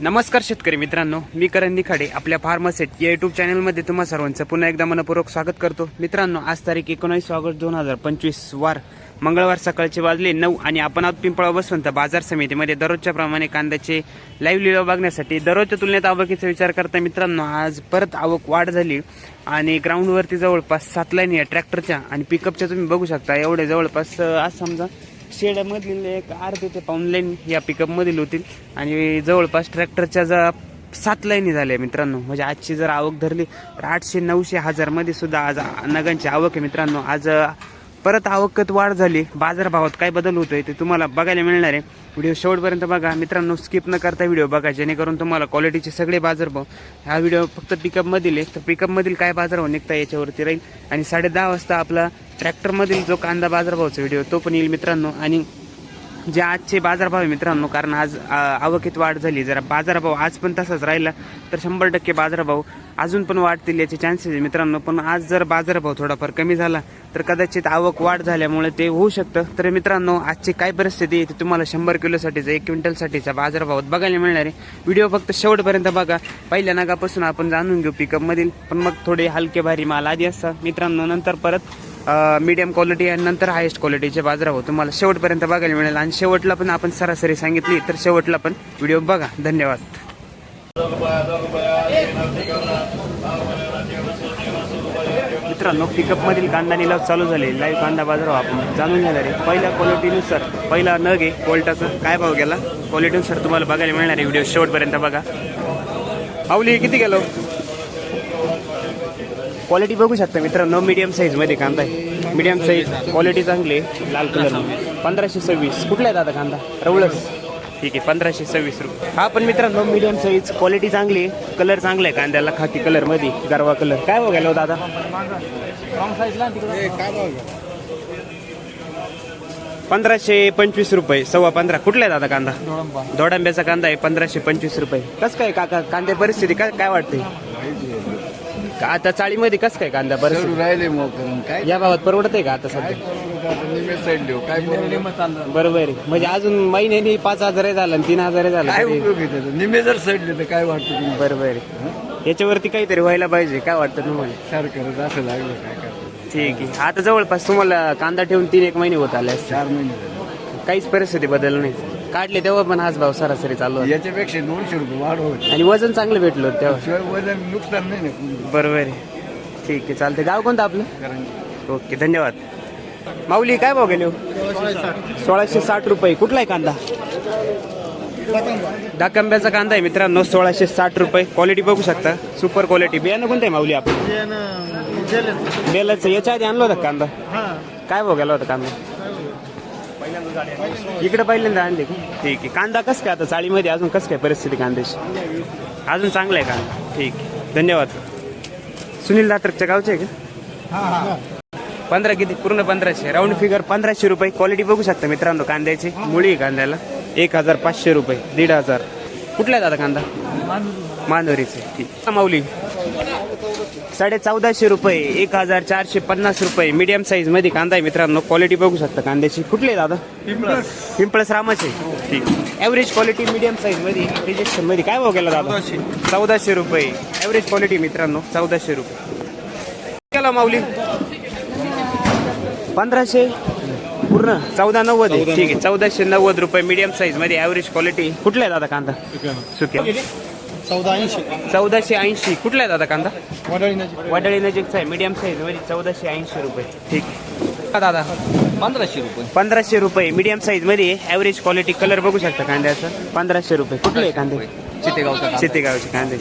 नमस्कार शेतकरी मित्रांनो मी करण निखाडे आपल्या फार्मसेट या युट्यूब चॅनलमध्ये तुम्हा सर्वांचं पुन्हा एकदा मनपूर्वक स्वागत करतो. मित्रांनो आज तारीख एकोणीस ऑगस्ट दोन हजार पंचवीस वार मंगळवार सकाळचे वाजले नऊ आणि आपण आज पिंपळा बसवंत बाजार समितीमध्ये. दररोजच्या प्रमाणे कांद्याचे लाईव्ह लिलाव बघण्यासाठी दररोजच्या तुलनेत आवकीचा विचार करता मित्रांनो आज परत आवक वाढ झाली आणि ग्राउंडवरती जवळपास सात लाईन या ट्रॅक्टरच्या आणि पिकअपच्या तुम्ही बघू शकता. एवढे जवळपास आज समजा शेडमधील एक अर्धे ते पाऊन लाईन या पिकअपमधील होतील. आणि जवळपास ट्रॅक्टरच्या जा सात लाईनी झाल्या मित्रांनो म्हणजे आजची जर आवक धरली तर आठशे नऊशे हजारमध्ये सुद्धा आज नगांची आवक आहे मित्रांनो. आज परत आवकत वाढ झाली. बाजारभावात काय बदल होतोय ते तुम्हाला बघायला मिळणार आहे. व्हिडिओ शेवटपर्यंत बघा. मित्रांनो स्किप न करता व्हिडिओ बघा जेणेकरून तुम्हाला क्वालिटीचे सगळे बाजारभाव हा व्हिडिओ फक्त पिकअपमधील आहे. तर पिकअपमधील काय बाजारभाव निघता याच्यावरती राहील. आणि साडेदहा वाजता आपला ट्रॅक्टरमधील जो कांदा बाजारभावाचा व्हिडिओ तो पण येईल मित्रांनो. आणि जे आजचे बाजारभाव आहे मित्रांनो कारण आज आवकेत आवकीत वाढ झाली. जरा बाजारभाव आज पण तसाच राहिला तर शंभर टक्के बाजारभाव अजून पण वाढतील याचे चान्सेस आहे मित्रांनो. पण आज जर बाजारभाव थोडाफार कमी झाला तर कदाचित आवक वाढ झाल्यामुळे ते होऊ शकतं. तर मित्रांनो आजची काय परिस्थिती आहे ते तुम्हाला शंभर किलोसाठीचा एक क्विंटलसाठीचा बाजारभावात बघायला मिळणार आहे. व्हिडिओ फक्त शेवटपर्यंत बघा. पहिल्या नागापासून आपण जाणून घेऊ पिकअपमधील पण मग थोडे हलके भारी माल आधी असतात. मित्रांनो नंतर परत मीडियम क्वालिटी आणि नंतर हायेस्ट क्वालिटीचे बाजारभाव तुम्हाला शेवटपर्यंत बघायला मिळेल आणि शेवटला पण आपण सरासरी सांगितली तर शेवटला पण व्हिडिओ बघा. धन्यवाद. मित्रांनो पिकअपमधील कांदा निलाव चालू झाले. लाईव्ह कांदा बाजार आपण जाणून घेणार आहे. पहिल्या क्वालिटीनुसार पहिला नग आहे कोल्टाचा काय भाव गेला? क्वालिटीनुसार तुम्हाला बघायला मिळणार आहे. व्हिडिओ शेवटपर्यंत बघा. आवली किती गेलो? क्वालिटी बघू शकता मित्रांनो मीडियम साईजमध्ये कांदा आहे. मीडियम साईज क्वालिटी चांगली आहे. लाल कलर पंधराशे सव्वीस. कुठला आहे दादा कांदा? रवळस. ठीक आहे पंधराशे सव्वीस रुपये. हा पण मित्रांनो मीडियम साईज क्वालिटी चांगली आहे. कलर चांगला आहे कांद्याला खाकी कलरमध्ये गरवा कलर काय बघायला हो दादा? पंधराशे पंचवीस रुपये सव्वा पंधरा. कुठला आहे दादा कांदा? दोडांब्याचा कांदा आहे पंधराशे पंचवीस रुपये. कसं काय काका कांदे परिस्थिती काय काय वाटते का आता चाळीमध्ये कसं काय कांदा चढू राहिले मोकरून काय? या भावात परवडत आहे का आता सध्या? साईड देऊ. काय? बरोबर आहे. म्हणजे अजून महिन्यानी पाच हजार झालं आणि तीन हजार झालं काय तरी उपयोग आहे त्याचा? निमे जर साईड तर काय वाटतं तुम्हाला? बरोबर आहे. याच्यावरती काहीतरी व्हायला पाहिजे काय वाटतं तुम्हाला? सरकारच असं लागलं काय करतं ठीक आहे. आता जवळपास तुम्हाला कांदा ठेवून तीन एक महिने होत आले चार महिने झाले. काहीच परिस्थिती बदल नाही. काढले तेव्हा पण हाच भाव सरासरी चालू होता. याच्यापेक्षा दोनशे रुपये वाढ होत. आणि वजन चांगलं भेटलं होतं तेव्हा. शिवाय वजन नुकसान नाही ना. बरोबर आहे. ठीक आहे चालते गाव कोणतं आपलं? ओके धन्यवाद. माऊली काय भाव गेले हो? सोळाशे साठ रुपये. कुठला आहे कांदा? डाकंब्याचा कांदा आहे मित्रांनो सोळाशे साठ रुपये. क्वालिटी बघू शकता. सुपर क्वालिटी बियाणं कोणतं आहे माऊली आपण बेलाचं याच्या आधी आणलं होतं कांदा? काय भाव गेला होता कांदा? इकडे पहिल्यांदा आणले का ठीक आहे. कांदा कसं काय आता चाळीमध्ये? अजून कसं काय परिस्थिती कांद्याची? अजून चांगला आहे कांदा. ठीक आहे. धन्यवाद. सुनील दात्रकच्या गावचे आहे का? पंधरा किती? पूर्ण पंधराशे. राऊंड फिगर पंधराशे रुपये. क्वालिटी बघू शकता मित्रांनो कांद्याची. मुळी आहे कांद्याला. एक हजार पाचशे रुपये. दीड हजार. कुठला आहे दादा कांदा? मांदोरीचे ठीक. माऊली. साडे चौदाशे रुपये एक हजार चारशे पन्नास रुपये. मीडियम साईजमध्ये कांदा आहे मित्रांनो. क्वालिटी बघू शकता कांद्याची. कुठली दादा? पिंपळस. रामाचे. ठीक. ॲव्हरेज क्वालिटी मीडियम साईजमध्ये रिजेक्शनमध्ये. काय भाव गेला दादा? चौदाशे. रुपये. ॲव्हरेज क्वालिटी मित्रांनो चौदाशे रुपये. केला माऊली. पंधराशे? पूर्ण? चौदा नव्वद आहे. ठीक आहे. चौदाशे नव्वद रुपये मीडियम साईजमध्ये. ॲव्हरेज क्वालिटी कुठला आहे दादा कांदा? सुक्या. चौदा ऐंशी. चौदाशे ऐंशी. कुठला आहे दादा कांदा? वडाळी नजीक. वडाळी नजीकचा आहे. मीडियम साईजमध्ये चौदाशे ऐंशी रुपये. ठीक. आहे दादा. पंधराशे रुपये. पंधराशे रुपये. मीडियम साईजमध्ये ॲव्हरेज क्वालिटी कलर बघू शकता कांद्याचा. पंधराशे रुपये. कुठले आहे कांदे? चितेगावचा शेतीगावचे कांदे.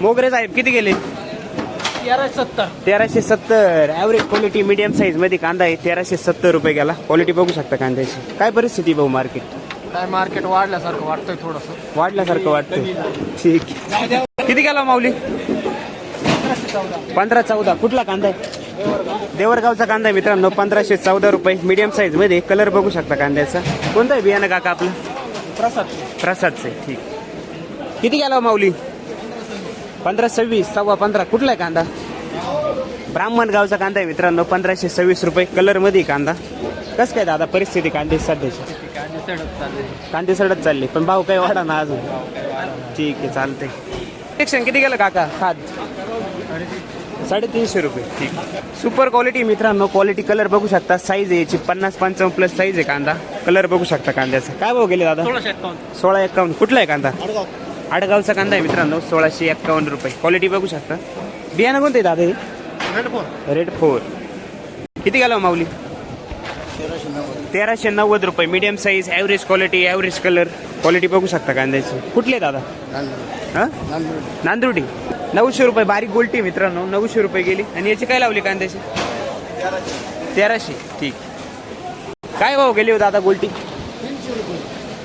मोगरे साहेब किती गेले? तेरा सत्तर. तेराशे सत्तर. ॲव्हरेज क्वालिटी मीडियम साईजमध्ये कांदा आहे. तेराशे सत्तर रुपये गेला. क्वालिटी बघू शकता कांद्याची. काय परिस्थिती भाऊ मार्केट काय मार्केट वाढल्यासारखं वाटतंय थोडस. वाढल्यासारखं वाटतंय. ठीक. किती गेला माऊली? पंधरा चौदा. कुठला कांदा आहे? देवरगावचा कांदा आहे मित्रांनो पंधराशे चौदा रुपये. मीडियम साईजमध्ये कलर बघू शकता कांद्याचा. कोणता आहे बियाणं काका आपलं? प्रसाद. प्रसादचे. ठीक. किती गेला हो माऊली? पंधरा सव्वीस सव्वा पंधरा. कुठला आहे कांदा? ब्राह्मण गावचा कांदा आहे मित्रांनो पंधराशे सव्वीस रुपये कलरमध्ये कांदा. कसं काय दादा परिस्थिती कांद्याची सध्याची? सडक चालले. कांदे सडत चालले पण भाव काही वाढा ना अजून. ठीक आहे चालतंय. सेक्शन किती गेलं काका? खाद साडेतीनशे रुपये. ठीक. सुपर क्वालिटी मित्रांनो क्वालिटी कलर बघू शकता. साईज आहे याची पन्नास पंचावन्न प्लस साईज आहे कांदा. कलर बघू शकता कांद्याचा. काय भाव गेले दादा? सोळाशे एकावन्न. सोळा एक्कावन्न कुठला आहे कांदा? आडगावचा कांदा आहे मित्रांनो सोळाशे एक्कावन्न रुपये. क्वालिटी बघू शकता. बियाणं कोणतं आहे दादा हे? रेड फोर किती गेला माऊली? तेराशे नव्वद. रुपये. Medium size average quality average colour quality बघू शकता कांद्याची कुठले दादा? हां? नांदुर्डी. नऊशे रुपये. बारीक गोल्टी मित्रांनो. नऊशे रुपये गेली. आणि याची काय लावली कांद्याची तेराशे. ठीक. काय भाव गेली हो दादा गोल्टी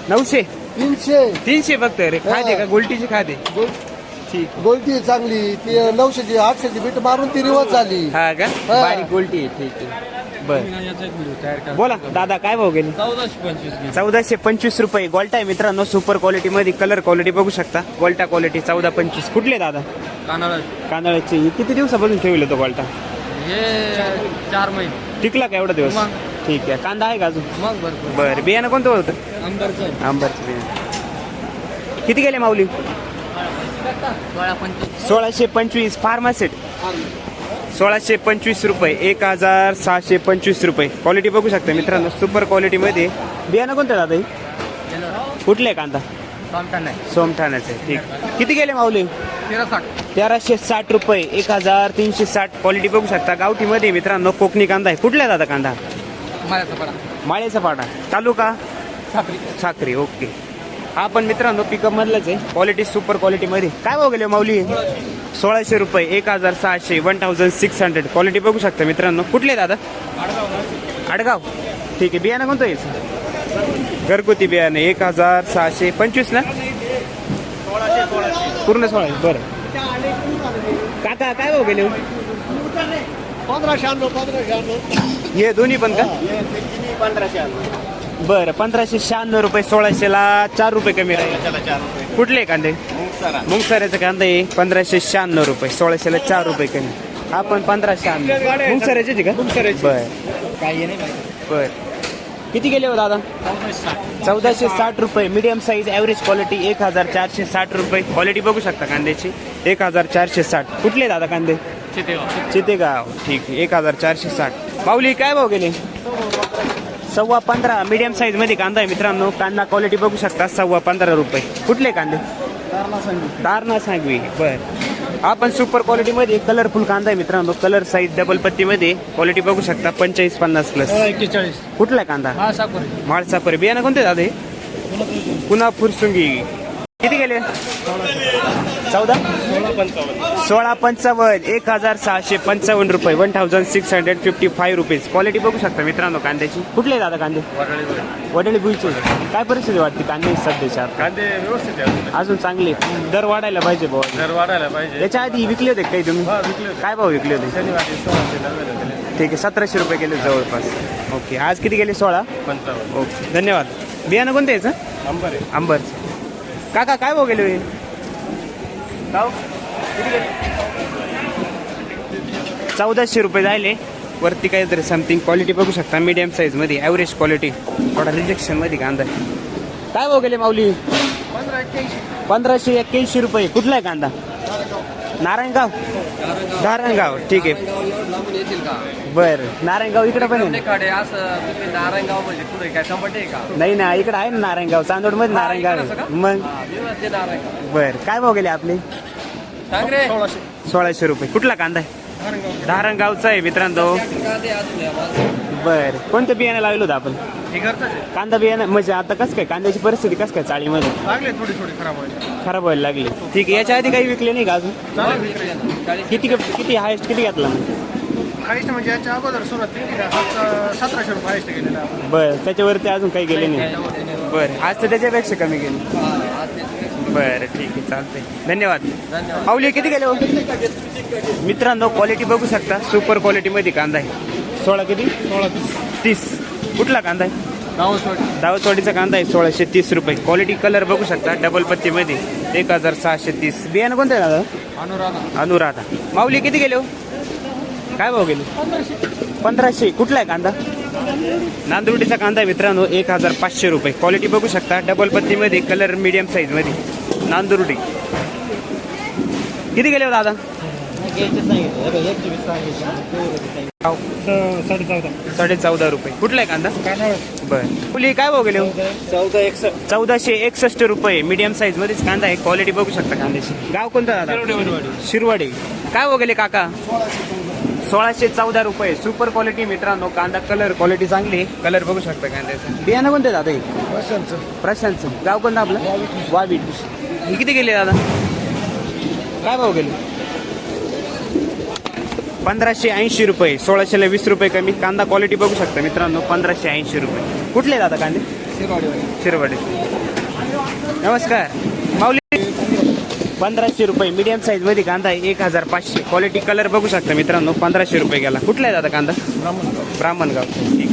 नऊशे? तीनशे. तीनशे फक्त. रे खाते का? गोल्टीची खाते ठीक गोल्टी चांगली. ती नऊशेची आठशेची बीट मारून ती रिवर्स झाली. हा का? हा. बारीक गोल्टी आहे ठीक आहे. बर. बोला दादा काय भाव गेली? चौदाशे पंचवीस चौदाशे पंचवीस रुपये. गोल्टा आहे मित्रांनो सुपर क्वालिटी मध्ये कलर क्वालिटी बघू शकता. गोल्टा क्वालिटी चौदा पंचवीस. कुठले दादा? कानाळा कांदळाचे हे किती दिवसापासून ठेवले तो गोल्टा हे चार महिने. टिकला का एवढा दिवस? मग. ठीक आहे. कांदा आहे का अजून? मग भरपूर. बरं. बियाणं कोणतं होतं? आंबरचं आंबरचं बियाणं. किती गेले माऊली? सोळाशे पंचवीस फार्मासेट. सोळाशे पंचवीस रुपये एक हजार सहाशे पंचवीस रुपये. क्वालिटी बघू शकता मित्रांनो सुपर क्वालिटीमध्ये बियाणं कोणतं दादा हे? कुठले आहे कांदा? सोमठाण्याचे ठीक. किती गेले माऊली? तेराशे साठ रुपये एक हजार तीनशे साठ. क्वालिटी बघू शकता. गावठीमध्ये मित्रांनो कोकणी कांदा आहे. कुठला आहे दादा कांदा? माझ्याचा पडा. माळेचा पाडा. तालुका? साखरी साखरी ओके. हा पण मित्रांनो पिकअप मधलाच आहे. क्वालिटी सुपर क्वालिटीमध्ये काय भाव गेले माऊली? सोळाशे रुपये एक हजार सहाशे one thousand six hundred quality बघू शकता मित्रांनो. कुठले दादा? आडगाव. ठीक आहे. बियाणं कोणतं आहे? घरगुती बियाणं एक हजार सहाशे. पंचवीस ना? पूर्ण सोळाशे. बरं. काका काय भाव गेले हो? पंधराशे आणलो पंधराशे आणलो. हे दोन्ही पण का? पंधराशे आणलो. बरं पंधराशे शहाण्णव रुपये सोळाशेला चार रुपये कमी राहील. कुठले कांदे? मुंगसाऱ्याचा कांदा आहे. पंधराशे शहाण्णव रुपये सोळाशेला चार रुपये कमी. हा पण पंधरा शहाण्णव. मुंगसाऱ्याचे का? बर. काही नाही बर. किती गेले हो दादा? चौदाशे साठ. रुपये. मीडियम साईज ॲव्हरेज क्वालिटी एक हजार चारशे साठ रुपये. क्वालिटी बघू शकता कांद्याची. एक हजार चारशे साठ. कुठले दादा कांदे? चितेगाव. ठीक आहे. एक हजार चारशे साठ. पावली काय भाव गेले? सव्वा पंधरा मीडियम साईजमध्ये कांदा आहे मित्रांनो. कांदा क्वालिटी बघू शकता सव्वा पंधरा रुपये. कुठले कांदे? दारणा सांगवी. बर. आपण सुपर क्वालिटी मध्ये कलरफुल कांदा आहे मित्रांनो. कलर साईज डबल पत्ती मध्ये क्वालिटी बघू शकता पंचेचाळीस पन्नास प्लस एक्केचाळीस. कुठला कांदा? हा माळसापर. बियाणं कोणते दादा हे? पुन्हा फुरसुंगी. किती गेले? चौदा? सोळा पंचावन्न. एक हजार सहाशे पंचावन्न रुपये one thousand six hundred fifty five rupees quality बघू शकता मित्रांनो कांद्याची. कुठले दादा कांदे? वडळी बुईचे काय परिस्थिती वाटते कांदे सध्याच्या? कांदे व्यवस्थित आहे अजून चांगले. दर वाढायला पाहिजे भाऊ. दर वाढायला पाहिजे. याच्या आधी विकले होते काही तुम्ही? हा. काय भाव विकले होते? ठीक आहे सतराशे रुपये गेले जवळपास. ओके आज किती गेले सोळा? पंचावन्न. ओके धन्यवाद. बियाणं कोणतं याचं? नंबर आहे काका काय भाव गेले गेले चौदाशे रुपये जायले. वरती काहीतरी समथिंग क्वालिटी बघू शकता. मीडियम साईजमध्ये ॲव्हरेज क्वालिटी थोडा रिजेक्शनमध्ये कांदा. काय भाव गेले माऊली? पंधराशे एक्क्याऐंशी रुपये. कुठला आहे कांदा? नारायणगाव. नारायणगाव. ठीक आहे. बर. नारायणगाव इकडे पण नारायणगाव म्हणजे नाही ना इकडे आहे ना नारायणगाव. चांदोडमध्ये नारायणगाव? मग? बर. काय भाव गेले आपले? सांग रे सोळाशे रुपये. कुठला कांदा आहे? धारणगावचा. आहे मित्रांनो. बर. कोणतं बियाणं लागलं होतं आपण? कांदा बियाणं म्हणजे आता कसं काय कांद्याची परिस्थिती कसं काय चाळीमध्ये? लागले थोडी थोडी खराब व्हायला. खराब व्हायला लागली. ठीक आहे. याच्या आधी काही विकले नाही का अजून? किती किती हायस्ट किती घेतला हायस्ट म्हणजे याच्या अगोदर सुरुवात सतराशे रुपये हायस्ट गेलेला. बर. त्याच्यावरती अजून काही गेले नाही. बर. आज तर त्याच्यापेक्षा कमी गेले. बरं ठीक आहे चालतंय. धन्यवाद. पावली किती गेले हो? मित्रांनो क्वालिटी बघू शकता. सुपर क्वालिटीमध्ये कांदा आहे. सोळा किती? सोळा तीस. कुठला कांदा आहे? दावतवाडीचा कांदा आहे सोळाशे तीस रुपये. क्वालिटी कलर बघू शकता डबल पत्तीमध्ये. एक हजार सहाशे तीस. बियाणं कोणतं आहे दादा? अनुराधा. अनुराधा. माऊली किती गेले हो? काय भाव गेले? पंधराशे. कुठला आहे कांदा? नांदुर्डीचा कांदा आहे मित्रांनो एक हजार पाचशे रुपये. क्वालिटी बघू शकता डबल पत्तीमध्ये कलर मीडियम साईजमध्ये नांदुर्डी. किती गेले हो दादा? साडे चौदा रुपये. कुठला आहे कांदा? बरं. फुली काय भाव गेले हो? चौदा एकसष्ट चौदाशे एकसष्ट रुपये. मीडियम साईज मध्येच कांदा आहे. क्वालिटी बघू शकता कांद्याची. गाव कोणतं दादा? शिरवाडी. काय भाव गेले काका? सोळाशे चौदा रुपये. सुपर क्वालिटी मित्रांनो कांदा कलर क्वालिटी चांगली. कलर बघू शकता कांद्याचं. बियाणं कोणते दादा हे? प्रशांतचं. गाव कोणतं आपलं? वावीट हे किती गेले दादा? काय भाव गेले? पंधराशे ऐंशी रुपये. सोळाशेला वीस रुपये कमी. कांदा क्वालिटी बघू शकता मित्रांनो पंधराशे ऐंशी रुपये. कुठले दादा कांदे? शिरवाडे. नमस्कार. माऊली पंधराशे रुपये. मीडियम साईजमध्ये कांदा आहे एक हजार पाचशे. क्वालिटी कलर बघू शकता मित्रांनो पंधराशे रुपये गेला. कुठला आहे दादा कांदा? ब्राह्मणगाव. ठीक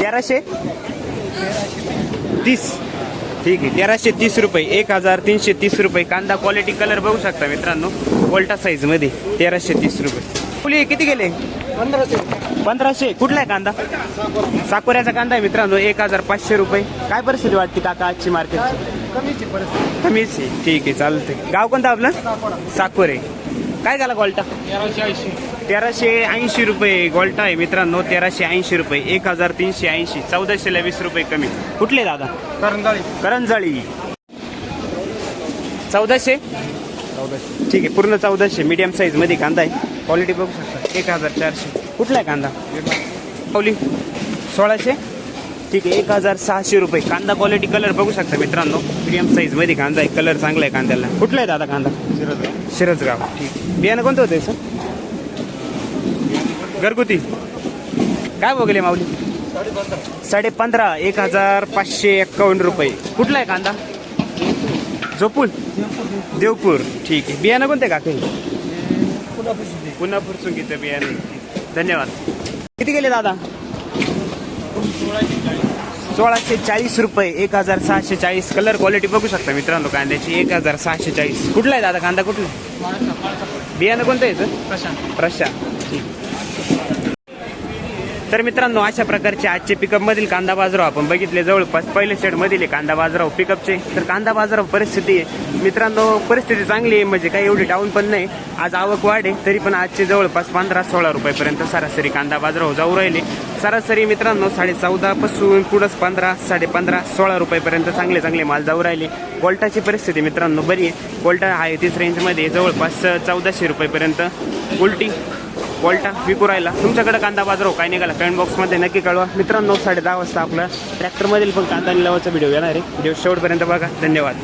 तेराशे तीस. ठीक आहे तेराशे तीस रुपये. एक हजार तीनशे तीस रुपये. कांदा क्वालिटी कलर बघू शकता मित्रांनो कोल्टा साईजमध्ये तेराशे तीस रुपये. फुली किती गेले? पंधराशे पंधराशे? कुठला आहे कांदा? साकोऱ्याचा कांदा आहे मित्रांनो एक हजार पाचशे रुपये. काय परिस्थिती वाटते काका आजची मार्केटची कमीची आहे. ठीक आहे चालतंय. गाव कोणतं आपलं? साकोरे. काय झाला गोल्टा? तेराशे ऐंशी. तेराशे ऐंशी रुपये गोल्टा आहे मित्रांनो तेराशे ऐंशी रुपये. एक हजार तीनशे ऐंशी. चौदाशेला वीस रुपये कमी. कुठले दादा? करंजाळी. करंजाळी. चौदाशे? ठीक आहे पूर्ण चौदाशे. मीडियम साईजमध्ये कांदा आहे. क्वालिटी बघू शकता. एक हजार चारशे. कुठला आहे कांदा? पावली. सोळाशे? ठीक आहे एक हजार सहाशे रुपये. कांदा क्वालिटी कलर बघू शकता मित्रांनो. मिडियम साईजमध्ये कांदा आहे कलर चांगला आहे कांद्याला. कुठला आहे दादा कांदा? शिरजगाव शिरजगाव ठीक बियाणं कोणतं होतं सर घरगुती. काय बघले माऊली? साडे पंधरा एक हजार पाचशे एक्कावन्न रुपये. कुठला आहे कांदा? झोपूल देवपूर. ठीक आहे. बियाणं कोणते का काही पुन्हा फुरचुंगीचं बियाणं धन्यवाद. किती गेले दादा? सोळाशे चाळीस रुपये एक हजार सहाशे चाळीस. कलर क्वालिटी बघू शकता मित्रांनो कांद्याची एक हजार सहाशे चाळीस. कुठला आहे दादा कांदा कुठला? बियाणं कोणतं आहे सर प्रशांत. प्रशांत. ठीक. तर मित्रांनो अशा प्रकारचे आजचे पिकअप मधील कांदा बाजाराव आपण बघितले. जवळपास पहिले शेड मधील कांदा बाजाराव पिकअपचे तर कांदा बाजाराव परिस्थिती आहे मित्रांनो परिस्थिती चांगली आहे म्हणजे काही एवढी डाऊन पण नाही. आज आवक वाढ आहे तरी पण आजचे जवळपास पंधरा सोळा रुपयापर्यंत सरासरी कांदा बाजाराव जाऊ राहिले. सरासरी मित्रांनो साडे चौदा पासून पुढंच पंधरा साडे पंधरा सोळा रुपयापर्यंत चांगले चांगले माल जाऊ राहिले. गोल्टाची परिस्थिती मित्रांनो बरी आहे. गोल्टा आहे तीस रेंजमध्ये जवळपास चौदाशे रुपयेपर्यंत उलटी. वॉल्टा विकू राहिला. तुमच्याकडे कांदा बाजारो हो, काय निघाला. कमेंट बॉक्समध्ये नक्की कळवा. मित्रांनो साडे दहा वाजता आपला ट्रॅक्टरमधील पण कांदा निलावाचा व्हिडिओ येणार आहे. व्हिडिओ शेवटपर्यंत बघा. धन्यवाद.